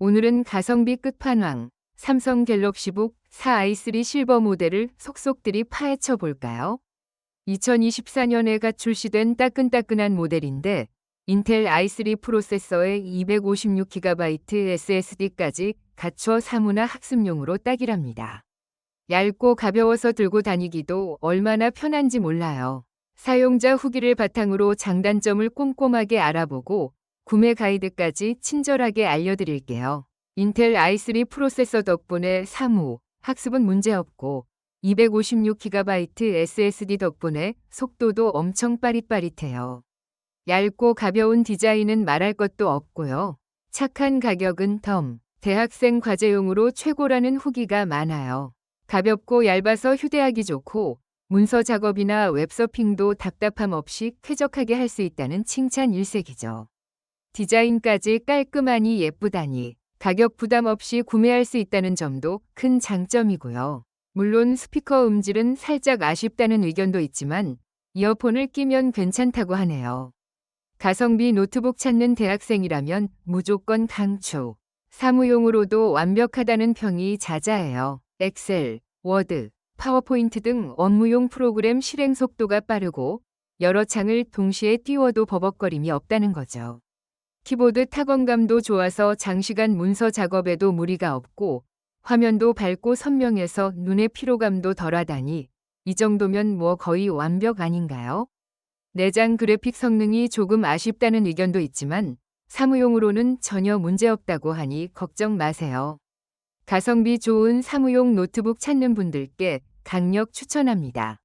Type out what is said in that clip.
오늘은 가성비 끝판왕 삼성 갤럭시 북 4i3 실버 모델을 속속들이 파헤쳐 볼까요? 2024년에가 출시된 따끈따끈한 모델인데 인텔 i3 프로세서에 256GB SSD까지 갖춰 사무나 학습용으로 딱이랍니다. 얇고 가벼워서 들고 다니기도 얼마나 편한지 몰라요. 사용자 후기를 바탕으로 장단점을 꼼꼼하게 알아보고 구매 가이드까지 친절하게 알려드릴게요. 인텔 i3 프로세서 덕분에 사무, 학습은 문제없고 256GB SSD 덕분에 속도도 엄청 빠릿빠릿해요. 얇고 가벼운 디자인은 말할 것도 없고요. 착한 가격은 덤, 대학생 과제용으로 최고라는 후기가 많아요. 가볍고 얇아서 휴대하기 좋고 문서 작업이나 웹서핑도 답답함 없이 쾌적하게 할 수 있다는 칭찬 일색이죠. 디자인까지 깔끔하니 예쁘다니 가격 부담 없이 구매할 수 있다는 점도 큰 장점이고요. 물론 스피커 음질은 살짝 아쉽다는 의견도 있지만 이어폰을 끼면 괜찮다고 하네요. 가성비 노트북 찾는 대학생이라면 무조건 강추. 사무용으로도 완벽하다는 평이 자자해요. 엑셀, 워드, 파워포인트 등 업무용 프로그램 실행 속도가 빠르고 여러 창을 동시에 띄워도 버벅거림이 없다는 거죠. 키보드 타건감도 좋아서 장시간 문서 작업에도 무리가 없고 화면도 밝고 선명해서 눈의 피로감도 덜하다니 이 정도면 뭐 거의 완벽 아닌가요? 내장 그래픽 성능이 조금 아쉽다는 의견도 있지만 사무용으로는 전혀 문제없다고 하니 걱정 마세요. 가성비 좋은 사무용 노트북 찾는 분들께 강력 추천합니다.